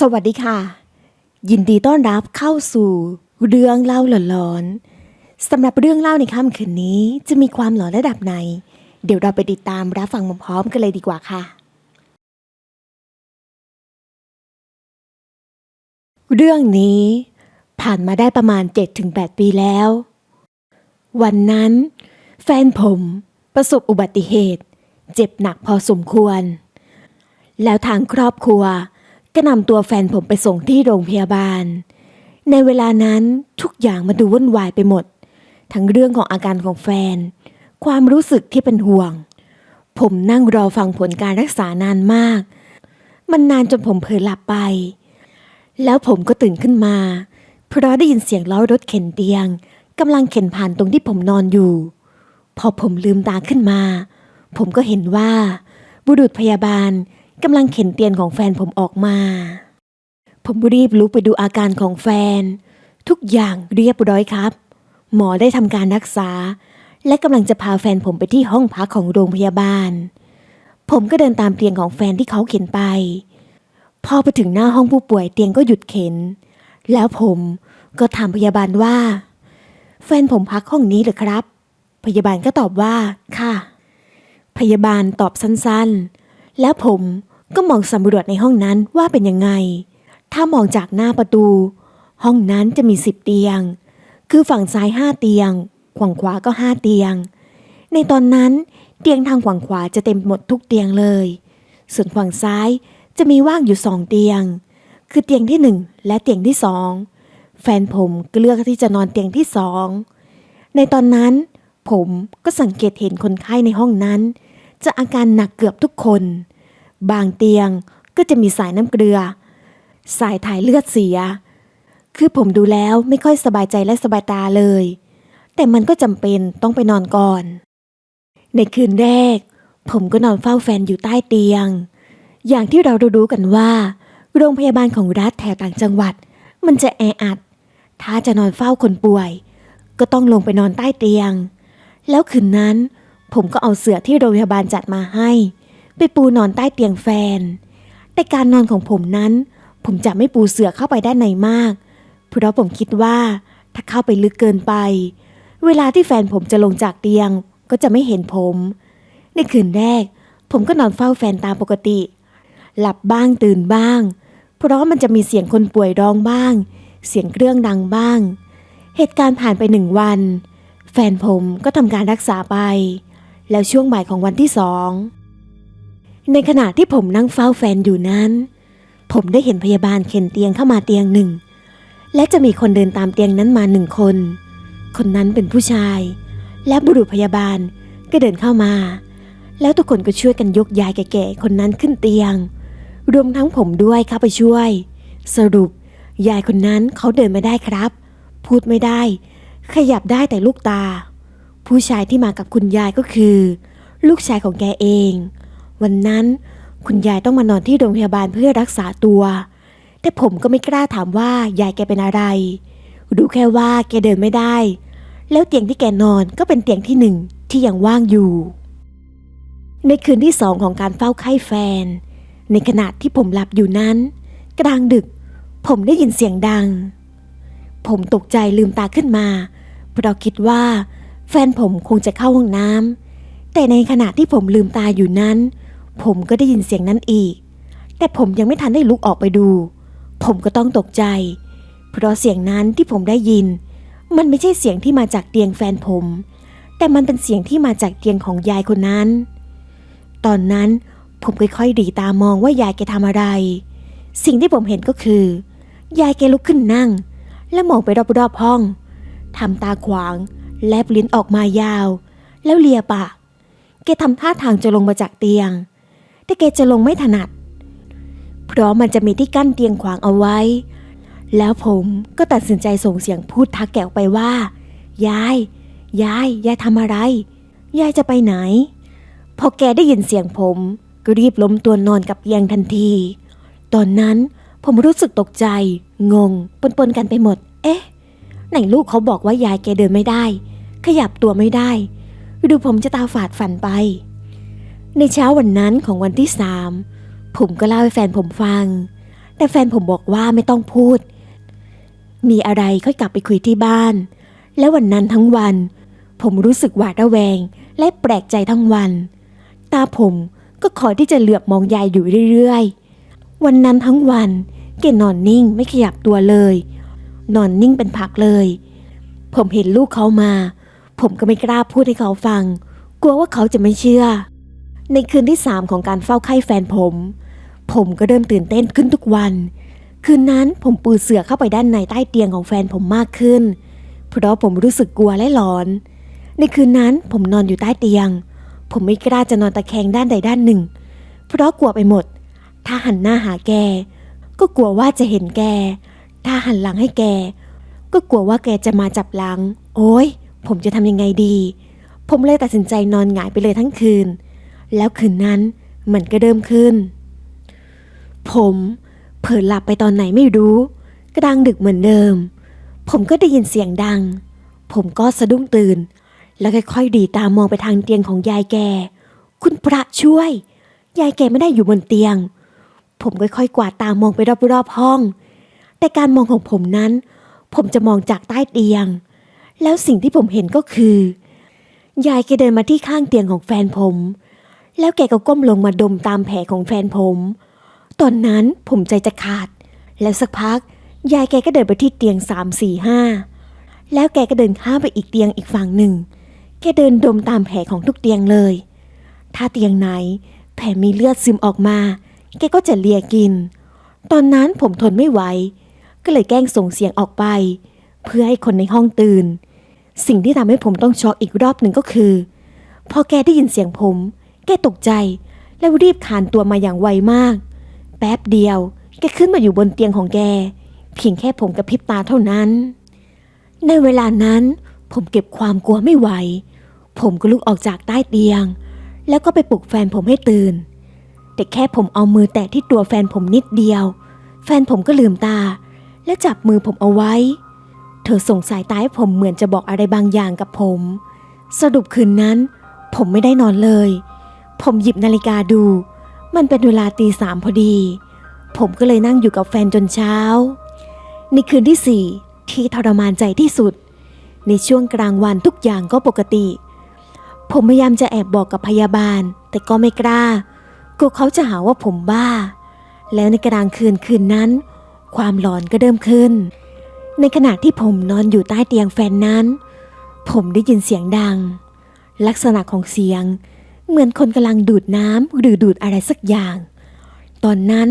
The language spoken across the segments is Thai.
สวัสดีค่ะ ยินดีต้อนรับเข้าสู่เรื่องเล่าหลอนๆสำหรับเรื่องเล่าในค่ำคืนนี้จะมีความหลอนระดับไหน เดี๋ยวเราไปติดตามรับฟังพร้อมๆกันเลยดีกว่าค่ะ เรื่องนี้ผ่านมาได้ประมาณ 7-8 ปีแล้ว วันนั้น แฟนผมประสบอุบัติเหตุ เจ็บหนักพอสมควร แล้วทางครอบครัว ก็นำตัวแฟนผมไปส่งที่โรงพยาบาล ในเวลานั้นทุกอย่างมาดูวุ่นวายไปหมด ทั้งเรื่องของอาการของแฟน ความรู้สึกที่เป็นห่วง ผมนั่งรอฟังผลการรักษานานมาก มันนานจนผมเผลอหลับไป แล้วผมก็ตื่นขึ้นมา เพราะได้ยินเสียงล้อรถเข็นเตียงกำลังเข็นผ่านตรงที่ผมนอนอยู่ พอผมลืมตาขึ้นมา ผมก็เห็นว่า บุรุษพยาบาล กำลังเข็นเตียงของแฟนผมออกมา ผมรีบลุกไปดูอาการของแฟน ทุกอย่างเรียบร้อยครับ หมอได้ทำการรักษา และกำลังจะพาแฟนผมไปที่ห้องพักของโรงพยาบาล ผมก็เดินตามเตียงของแฟนที่เขาเข็นไป พอไปถึงหน้าห้องผู้ป่วยเตียงก็หยุดเข็น แล้วผมก็ถามพยาบาลว่า แฟนผมพักห้องนี้เหรือครับ พยาบาลก็ตอบว่าค่ะ พยาบาลตอบสั้นๆ แล้วผมก็มองสำรวจในห้องนั้นว่าเป็นยังไง ถ้ามองจากหน้าประตู ห้องนั้นจะมีสิบเตียง คือฝั่งซ้ายห้าเตียง ฝั่งขวาก็ห้าเตียง ในตอนนั้นเตียงทางฝั่งขวาจะเต็มหมดทุกเตียงเลย ส่วนฝั่งซ้ายจะมีว่างอยู่สองเตียง คือเตียงที่หนึ่งและเตียงที่สอง แฟนผมก็เลือกที่จะนอนเตียงที่สอง ในตอนนั้น ผมก็สังเกตเห็นคนไข้ในห้องนั้น จะอาการหนักเกือบทุกคน บางเตียงก็จะมีสายน้ำเกลือ สายถ่ายเลือดเสีย คือผมดูแล้วไม่ค่อยสบายใจและสบายตาเลย แต่มันก็จำเป็นต้องไปนอนก่อน ในคืนแรก ผมก็นอนเฝ้าแฟนอยู่ใต้เตียง อย่างที่เรารู้กันว่า โรงพยาบาลของรัฐแถวต่างจังหวัด มันจะแออัด ถ้าจะนอนเฝ้าคนป่วย ก็ต้องลงไปนอนใต้เตียง แล้วคืนนั้น ผมก็เอาเสื่อที่โรงพยาบาลจัดมาให้ ไปปูนอนใต้เตียงแฟน แต่การนอนของผมนั้น ผมจะไม่ปูเสื่อเข้าไปด้านในมาก เพราะผมคิดว่าถ้าเข้าไปลึกเกินไป เวลาที่แฟนผมจะลงจากเตียงก็จะไม่เห็นผม ในคืนแรก ผมก็นอนเฝ้าแฟนตามปกติ หลับบ้างตื่นบ้าง เพราะมันจะมีเสียงคนป่วยร้องบ้าง เสียงเครื่องดังบ้าง เหตุการณ์ผ่านไปหนึ่งวัน แฟนผมก็ทำการรักษาไป แล้วช่วงบ่ายของวันที่สอง ในขณะที่ผมนั่งเฝ้าแฟนอยู่นั้น ผมได้เห็นพยาบาลเข็นเตียงเข้ามาเตียงหนึ่ง และจะมีคนเดินตามเตียงนั้นมาหนึ่งคน คนนั้นเป็นผู้ชาย และบุรุษพยาบาลก็เดินเข้ามา แล้วทุกคนก็ช่วยกันยกยายแก่ๆคนนั้นขึ้นเตียง รวมทั้งผมด้วยเข้าไปช่วย สรุป ยายคนนั้นเขาเดินไม่ได้ครับ พูดไม่ได้ ขยับได้แต่ลูกตา ผู้ชายที่มากับคุณยายก็คือ ลูกชายของแกเอง วันนั้นคุณยายต้องมานอนที่โรงพยาบาลเพื่อรักษาตัว แต่ผมก็ไม่กล้าถามว่ายายแกเป็นอะไร รู้แค่ว่าแกเดินไม่ได้ แล้วเตียงที่แกนอนก็เป็นเตียงที่หนึ่งที่ยังว่างอยู่ ในคืนที่สองของการเฝ้าไข้แฟน ในขณะที่ผมหลับอยู่นั้น กลางดึก ผมได้ยินเสียงดัง ผมตกใจลืมตาขึ้นมาเพราะคิดว่า แฟนผมคงจะเข้าห้องน้ำแต่ในขณะที่ผมลืมตาอยู่นั้น ผมก็ได้ยินเสียงนั้นอีก แต่ผมยังไม่ทันได้ลุกออกไปดู ผมก็ต้องตกใจ เพราะเสียงนั้นที่ผมได้ยิน มันไม่ใช่เสียงที่มาจากเตียงแฟนผม แต่มันเป็นเสียงที่มาจากเตียงของยายคนนั้น ตอนนั้นผมค่อยๆดีตามองว่ายายแกทำอะไร สิ่งที่ผมเห็นก็คือ ยายแกลุกขึ้นนั่ง และมองไปรอบๆห้องทำตาขวาง แลบลิ้นออกมายาว แล้วเลียปากแกทำท่าทางจะลงมาจากเตียง แต่แกจะลงไม่ถนัด เพราะมันจะมีที่กั้นเตียงขวางเอาไว้ แล้วผมก็ตัดสินใจส่งเสียงพูดทักแกออกไปว่า ยาย ยาย ยายทำอะไร ยายจะไปไหน พอแกได้ยินเสียงผมก็รีบล้มตัวนอนกับเตียงทันที ตอนนั้นผมรู้สึกตกใจ งง ปนๆกันไปหมด เอ๊ะ ไหนลูกเขาบอกว่ายายแกเดินไม่ได้ ขยับตัวไม่ได้ดูผมจะตาฝาดฝันไป ในเช้าวันนั้นของวันที่สามผมก็เล่าให้แฟนผมฟัง แต่แฟนผมบอกว่าไม่ต้องพูด มีอะไรค่อยกลับไปคุยที่บ้าน และวันนั้นทั้งวัน ผมรู้สึกหวาดระแวง และแปลกใจทั้งวัน ตาผมก็คอยที่จะเหลือบมองยายอยู่เรื่อยๆ วันนั้นทั้งวันแกนอนนิ่งไม่ขยับตัวเลย นอนนิ่งเป็นผักเลย ผมเห็นลูกเขามา ผมก็ไม่กล้าพูดให้เขาฟัง กลัวว่าเขาจะไม่เชื่อ ในคืนที่สามของการเฝ้าไข้แฟนผม ผมก็เริ่มตื่นเต้นขึ้นทุกวัน คืนนั้นผมปูเสือเข้าไปด้านในใต้เตียงของแฟนผมมากขึ้น เพราะผมรู้สึกกลัวและหลอน ในคืนนั้นผมนอนอยู่ใต้เตียง ผมไม่กล้าจะนอนตะแคงด้านใดด้านหนึ่ง เพราะกลัวไปหมด ถ้าหันหน้าหาแก ก็กลัวว่าจะเห็นแก ถ้าหันหลังให้แก ก็กลัวว่าแกจะมาจับหลัง โอ้ยผมจะทำยังไงดี ผมเลยตัดสินใจนอนหงายไปเลยทั้งคืน แล้วคืนนั้นมันก็เริ่มขึ้น ผมเผลอหลับไปตอนไหนไม่รู้ กระดังดึกเหมือนเดิม ผมก็ได้ยินเสียงดัง ผมก็สะดุ้งตื่น แล้วค่อยๆดีตามองไปทางเตียงของยายแก คุณพระช่วย ยายแกไม่ได้อยู่บนเตียง ผมค่อยๆกวาดตามองไปรอบๆห้อง แต่การมองของผมนั้น ผมจะมองจากใต้เตียง แล้วสิ่งที่ผมเห็นก็คือยายแกเดินมาที่ข้างเตียงของแฟนผม แล้วแกก็ก้มลงมาดมตามแผลของแฟนผม ตอนนั้นผมใจจะขาด แล้วสักพัก ยายแกก็เดินไปที่เตียงสามสี่ห้าแล้วแกก็เดินข้ามไปอีกเตียงอีกฝั่งหนึ่ง แกเดินดมตามแผลของทุกเตียงเลย ถ้าเตียงไหนแผลมีเลือดซึมออกมา แกก็จะเลียกิน ตอนนั้นผมทนไม่ไหว ก็เลยแกล้งส่งเสียงออกไป เพื่อให้คนในห้องตื่น สิ่งที่ทำให้ผมต้องช็อกอีกรอบหนึ่งก็คือ พอแกได้ยินเสียงผม แกตกใจ แล้วรีบขานตัวมาอย่างไวมาก แป๊บเดียว แกขึ้นมาอยู่บนเตียงของแก เพียงแค่ผมกระพริบตาเท่านั้น ในเวลานั้น ผมเก็บความกลัวไม่ไหว ผมก็ลุกออกจากใต้เตียง แล้วก็ไปปลุกแฟนผมให้ตื่นแต่แค่ผมเอามือแตะที่ตัวแฟนผมนิดเดียว แฟนผมก็ลืมตา และจับมือผมเอาไว้ เธอส่งสายตาให้ผมเหมือนจะบอกอะไรบางอย่างกับผม สรุปคืนนั้น ผมไม่ได้นอนเลย ผมหยิบนาฬิกาดู มันเป็นเวลาตีสามพอดี ผมก็เลยนั่งอยู่กับแฟนจนเช้า ในคืนที่สี่ที่ทรมานใจที่สุด ในช่วงกลางวันทุกอย่างก็ปกติ ผมพยายามจะแอบบอกกับพยาบาล แต่ก็ไม่กล้ากลัวเขาจะหาว่าผมบ้า แล้วในกลางคืนคืนนั้น ความหลอนก็เริ่มขึ้น ในขณะที่ผมนอนอยู่ใต้เตียงแฟนนั้น ผมได้ยินเสียงดัง ลักษณะของเสียง เหมือนคนกำลังดูดน้ำหรือดูดอะไรสักอย่าง ตอนนั้น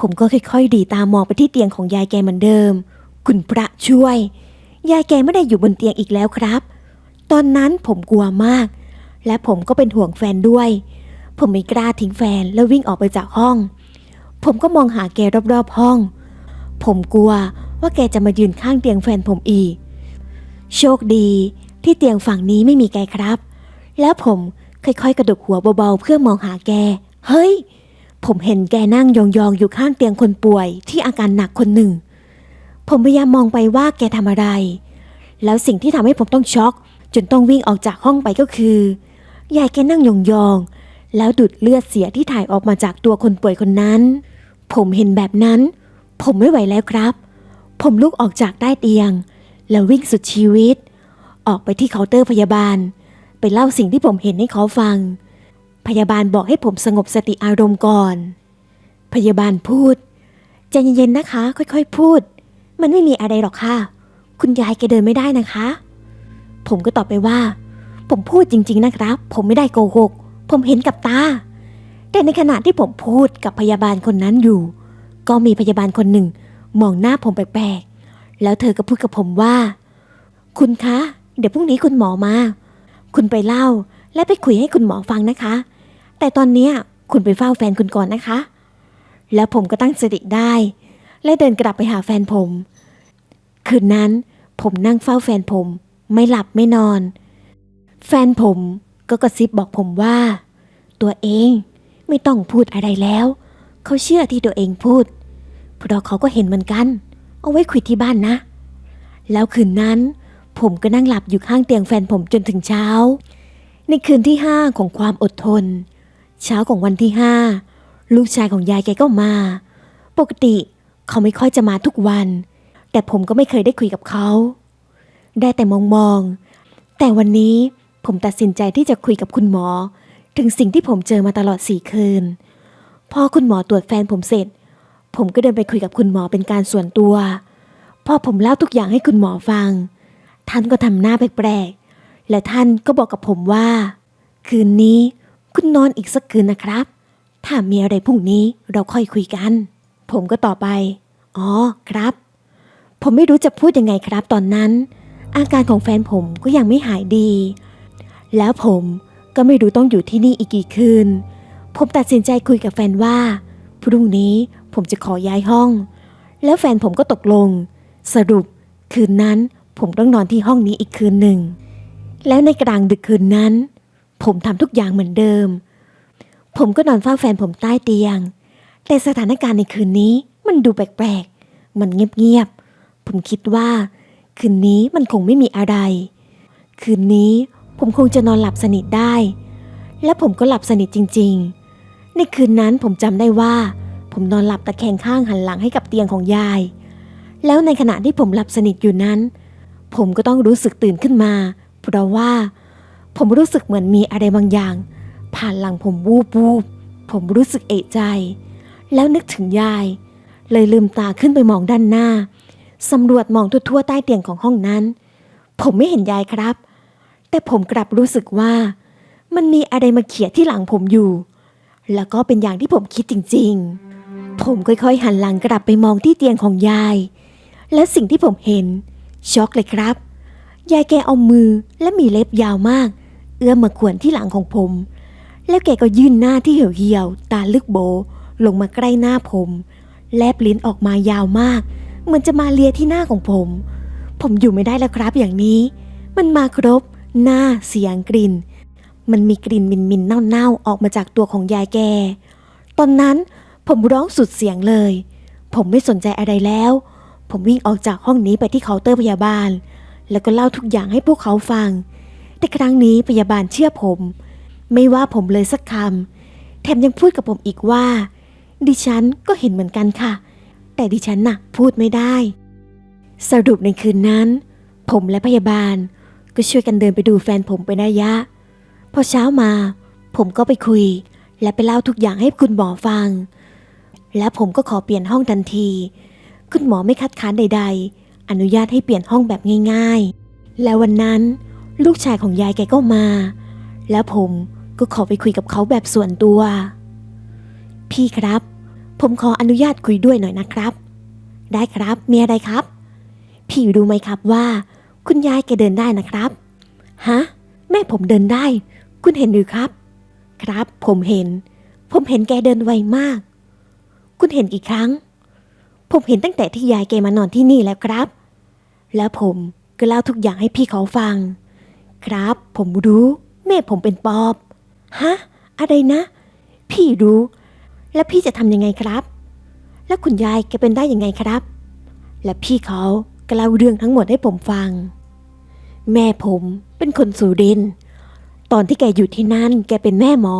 ผมก็ค่อยๆดีตามองไปที่เตียงของยายแกเหมือนเดิม คุณพระช่วย ยายแกไม่ได้อยู่บนเตียงอีกแล้วครับ ตอนนั้นผมกลัวมาก และผมก็เป็นห่วงแฟนด้วย ผมไม่กล้าทิ้งแฟนแล้ววิ่งออกไปจากห้อง ผมก็มองหาแกรอบๆห้อง ผมกลัวว่าแกจะมายืนข้างเตียงแฟนผมอีก โชคดีที่เตียงฝั่งนี้ไม่มีแกครับ แล้วผมค่อยๆ กระดกหัวเบาๆเพื่อมองหาแก เฮ้ย ผมเห็นแกนั่งยองๆอยู่ข้างเตียงคนป่วยที่อาการหนักคนหนึ่ง ผมพยายามมองไปว่าแกทำอะไร แล้วสิ่งที่ทำให้ผมต้องช็อก จนต้องวิ่งออกจากห้องไปก็คือยายแกนั่งยองๆแล้วดูดเลือดเสียที่ถ่ายออกมาจากตัวคนป่วยคนนั้น ผมเห็นแบบนั้น ผมไม่ไหวแล้วครับ ผมลุกออกจากใต้เตียง แล้ววิ่งสุดชีวิต ออกไปที่เคาน์เตอร์พยาบาล ไปเล่าสิ่งที่ผมเห็นให้เขาฟัง พยาบาลบอกให้ผมสงบสติอารมณ์ก่อน พยาบาลพูดใจเย็นๆนะคะ ค่อยๆพูด มันไม่มีอะไรหรอกค่ะ คุณยายแกเดินไม่ได้นะคะ ผมก็ตอบไปว่า ผมพูดจริง ๆนะครับ ผมไม่ได้โกหก ผมเห็นกับตา แต่ในขณะที่ผมพูดกับพยาบาลคนนั้นอยู่ ก็มีพยาบาลคนหนึ่ง มองหน้าผมแปลกๆ แล้วเธอก็พูดกับผมว่า คุณคะ เดี๋ยวพรุ่งนี้คุณหมอมา คุณไปเล่าและไปคุยให้คุณหมอฟังนะคะ แต่ตอนเนี้คุณไปเฝ้าแฟนคุณก่อนนะคะ แล้วผมก็ตั้งสติได้ และเดินกลับไปหาแฟนผม คืนนั้นผมนั่งเฝ้าแฟนผม ไม่หลับไม่นอน แฟนผมก็กระซิบบอกผมว่า ตัวเองไม่ต้องพูดอะไรแล้ว เขาเชื่อที่ตัวเองพูด เพราะเขาก็เห็นเหมือนกัน เอาไว้คุยที่บ้านนะ แล้วคืนนั้น ผมก็นั่งหลับอยู่ข้างเตียงแฟนผมจนถึงเช้า ในคืนที่ห้าของความอดทน เช้าของวันที่ห้าลูกชายของยายแกก็มา ปกติเขาไม่ค่อยจะมาทุกวัน แต่ผมก็ไม่เคยได้คุยกับเขา ได้แต่มองมองๆแต่วันนี้ผมตัดสินใจที่จะคุยกับคุณหมอ ถึงสิ่งที่ผมเจอมาตลอดสี่คืน พอคุณหมอตรวจแฟนผมเสร็จ ผมก็เดินไปคุยกับคุณหมอเป็นการส่วนตัว พอผมเล่าทุกอย่างให้คุณหมอฟัง ท่านก็ทำหน้าแปลกๆ และท่านก็บอกกับผมว่า คืนนี้คุณนอนอีกสักคืนนะครับ ถ้ามีอะไรพรุ่งนี้เราค่อยคุยกัน ผมก็ตอบไป อ๋อครับ ผมไม่รู้จะพูดยังไงครับตอนนั้น อาการของแฟนผมก็ยังไม่หายดี แล้วผมก็ไม่รู้ต้องอยู่ที่นี่อีกกี่คืน ผมตัดสินใจคุยกับแฟนว่า พรุ่งนี้ผมจะขอย้ายห้อง แล้วแฟนผมก็ตกลง สรุปคืนนั้นผมต้องนอนที่ห้องนี้อีกคืนหนึ่ง แล้วในกลางดึกคืนนั้น ผมทำทุกอย่างเหมือนเดิม ผมก็นอนเฝ้าแฟนผมใต้เตียง แต่สถานการณ์ในคืนนี้มันดูแปลกๆ มันเงียบๆ ผมคิดว่า คืนนี้มันคงไม่มีอะไร คืนนี้ผมคงจะนอนหลับสนิทได้ และผมก็หลับสนิทจริง ๆ ในคืนนั้นผมจำได้ว่า ผมนอนหลับตะแคงข้างหันหลังให้กับเตียงของยาย แล้วในขณะที่ผมหลับสนิทอยู่นั้น ผมก็ต้องรู้สึกตื่นขึ้นมา เพราะว่า ผมรู้สึกเหมือนมีอะไรบางอย่าง ผ่านหลังผมวูบวูบผมรู้สึกเอะใจ แล้วนึกถึงยาย เลยลืมตาขึ้นไปมองด้านหน้าสำรวจมองทั่วๆใต้เตียงของห้องนั้น ผมไม่เห็นยายครับ แต่ผมกลับรู้สึกว่า มันมีอะไรมาเขี่ยที่หลังผมอยู่ แล้วก็เป็นอย่างที่ผมคิดจริง ๆ ผมค่อยๆ หันหลังกลับไปมองที่เตียงของยาย และสิ่งที่ผมเห็น ช็อกเลยครับ ยายแกเอามือและมีเล็บยาวมาก เอื้อมมาขวนที่หลังของผม แล้วแกก็ยื่นหน้าที่เหี่ยวๆตาลึกโบ ลงมาใกล้หน้าผม แลบลิ้นออกมายาวมาก เหมือนจะมาเลียที่หน้าของผม ผมอยู่ไม่ได้แล้วครับอย่างนี้ มันมาครบ หน้าเสียงกลิ่น มันมีกลิ่นมินๆเน่าๆออกมาจากตัวของยายแก ตอนนั้น ผมร้องสุดเสียงเลย ผมไม่สนใจอะไรแล้ว ผมวิ่งออกจากห้องนี้ไปที่เคาน์เตอร์พยาบาล แล้วก็เล่าทุกอย่างให้พวกเขาฟัง แต่ครั้งนี้พยาบาลเชื่อผม ไม่ว่าผมเลยสักคำแถมยังพูดกับผมอีกว่า ดิฉันก็เห็นเหมือนกันค่ะ แต่ดิฉันน่ะพูดไม่ได้ สรุปในคืนนั้น ผมและพยาบาล ก็ช่วยกันเดินไปดูแฟนผมเป็นระยะ พอเช้ามา ผมก็ไปคุย และไปเล่าทุกอย่างให้คุณหมอฟัง และผมก็ขอเปลี่ยนห้องทันที คุณหมอไม่คัดค้านใด ๆ อนุญาตให้เปลี่ยนห้องแบบง่าย ๆ แล้ววันนั้นลูกชายของยายแกก็มา แล้วผมก็ขอไปคุยกับเขาแบบส่วนตัว พี่ครับ ผมขออนุญาตคุยด้วยหน่อยนะครับ ได้ครับมีอะไรครับ พี่รู้ไหมครับว่า คุณยายแกเดินได้นะครับ ฮะ แม่ผมเดินได้ คุณเห็นหรือครับ ครับผมเห็น ผมเห็นแกเดินไวมาก คุณเห็นกี่ครั้ง ผมเห็นตั้งแต่ที่ยายแกมานอนที่นี่แล้วครับ แล้วผมก็เล่าทุกอย่างให้พี่เขาฟัง ครับ ผมรู้ แม่ผมเป็นปอบ ฮะ อะไรนะ พี่รู้ แล้วพี่จะทำยังไงครับ แล้วคุณยายแกเป็นได้ยังไงครับ และพี่เขาก็เล่าเรื่องทั้งหมดให้ผมฟัง แม่ผมเป็นคนสุรินตอนที่แกอยู่ที่นั่น แกเป็นแม่หมอ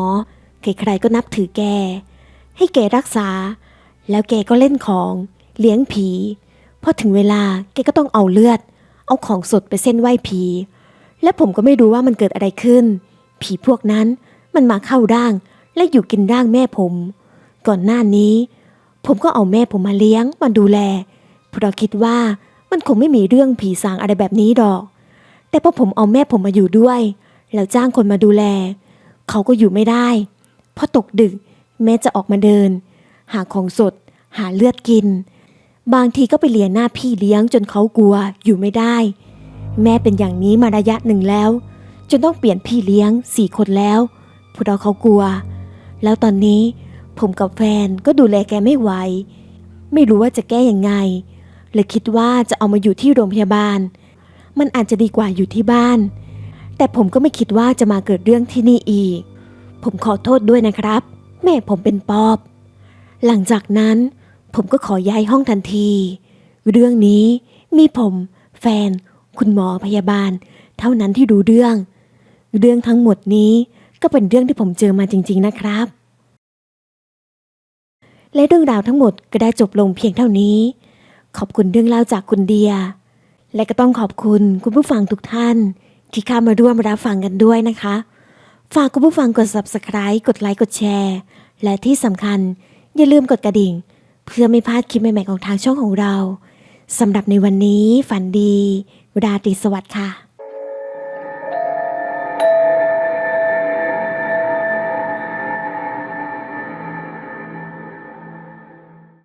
ใครๆก็นับถือแก ให้แกรักษา แล้วแกก็เล่นของ เลี้ยงผีพอถึงเวลาแกก็ต้องเอาเลือด เอาของสดไปเส้นไหว้ผี และผมก็ไม่รู้ว่ามันเกิดอะไรขึ้น ผีพวกนั้นมันมาเข้าร่าง และอยู่กินร่างแม่ผม ก่อนหน้านี้ ผมก็เอาแม่ผมมาเลี้ยงมาดูแลเพราะคิดว่ามันคงไม่มีเรื่องผีสางอะไรแบบนี้ดอก แต่พอผมเอาแม่ผมมาอยู่ด้วย แล้วจ้างคนมาดูแล เขาก็อยู่ไม่ได้พอตกดึก แม่จะออกมาเดิน หาของสด หาเลือดกิน บางทีก็ไปเลียหน้าพี่เลี้ยงจนเขากลัวอยู่ไม่ได้ แม่เป็นอย่างนี้มาระยะหนึ่งแล้ว จนต้องเปลี่ยนพี่เลี้ยงสี่คนแล้วเพราะเขากลัว แล้วตอนนี้ผมกับแฟนก็ดูแลแกไม่ไหว ไม่รู้ว่าจะแก้ยังไงเลยคิดว่าจะเอามาอยู่ที่โรงพยาบาล มันอาจจะดีกว่าอยู่ที่บ้าน แต่ผมก็ไม่คิดว่าจะมาเกิดเรื่องที่นี่อีก ผมขอโทษด้วยนะครับ แม่ผมเป็นปอบ หลังจากนั้นผมก็ขอย้ายห้องทันที เรื่องนี้มีผม แฟน คุณหมอพยาบาล เท่านั้นที่รู้เรื่อง เรื่องทั้งหมดนี้ก็เป็นเรื่องที่ผมเจอมาจริง ๆนะครับ และเรื่องราวทั้งหมดก็ได้จบลงเพียงเท่านี้ ขอบคุณเรื่องเล่าจากคุณเดีย และก็ต้องขอบคุณคุณผู้ฟังทุกท่าน ที่เข้ามาร่วมรับฟังกันด้วยนะคะ ฝากคุณผู้ฟังกด subscribe กดไลค์กดแชร์ และที่สำคัญ อย่าลืมกดกระดิ่ง เพื่อไม่พลาดคลิปใหม่ๆของทางช่องของเราสำหรับในวันนี้ฝันดี ราตรีสวัสดิ์ค่ะ